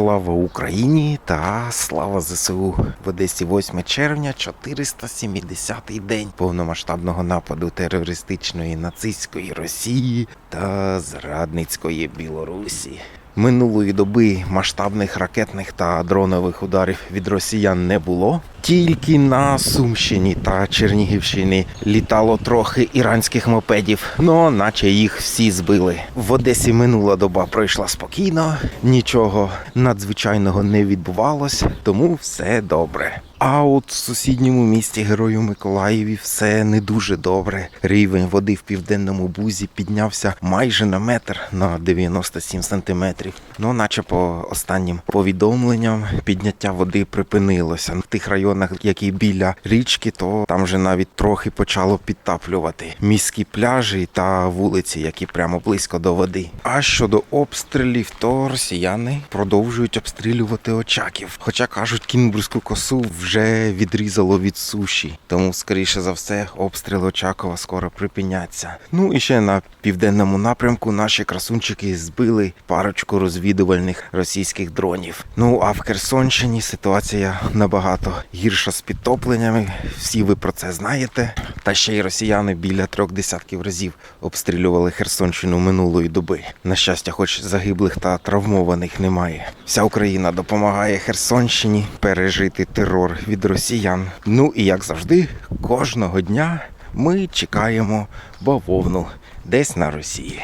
Слава Україні та слава ЗСУ в Одесі 8 червня, 470-й день повномасштабного нападу терористичної нацистської Росії та зрадницької Білорусі. Минулої доби масштабних ракетних та дронових ударів від росіян не було. Тільки на Сумщині та Чернігівщині літало трохи іранських мопедів, ну наче їх всі збили. В Одесі минула доба пройшла спокійно, нічого надзвичайного не відбувалось, тому все добре. А от в сусідньому місті Герою Миколаєві все не дуже добре. Рівень води в південному бузі піднявся майже на метр на 97 сантиметрів. Ну, наче по останнім повідомленням, підняття води припинилося. В тих районах, які біля річки, то там вже навіть трохи почало підтаплювати міські пляжі та вулиці, які прямо близько до води. А щодо обстрілів, то росіяни продовжують обстрілювати очаків. Хоча кажуть, кінбурзьку косу вже відрізало від суші, тому скоріше за все обстріли Очакова скоро припиняться. Ну і ще на південному напрямку наші красунчики збили парочку розвідувальних російських дронів. Ну а в Херсонщині ситуація набагато гірша з підтопленнями. Всі ви про це знаєте. Та ще й росіяни біля трьох десятків разів обстрілювали Херсонщину минулої доби. На щастя, хоч загиблих та травмованих немає. Вся Україна допомагає Херсонщині пережити терор від росіян. Ну і як завжди, кожного дня ми чекаємо бавовну десь на Росії.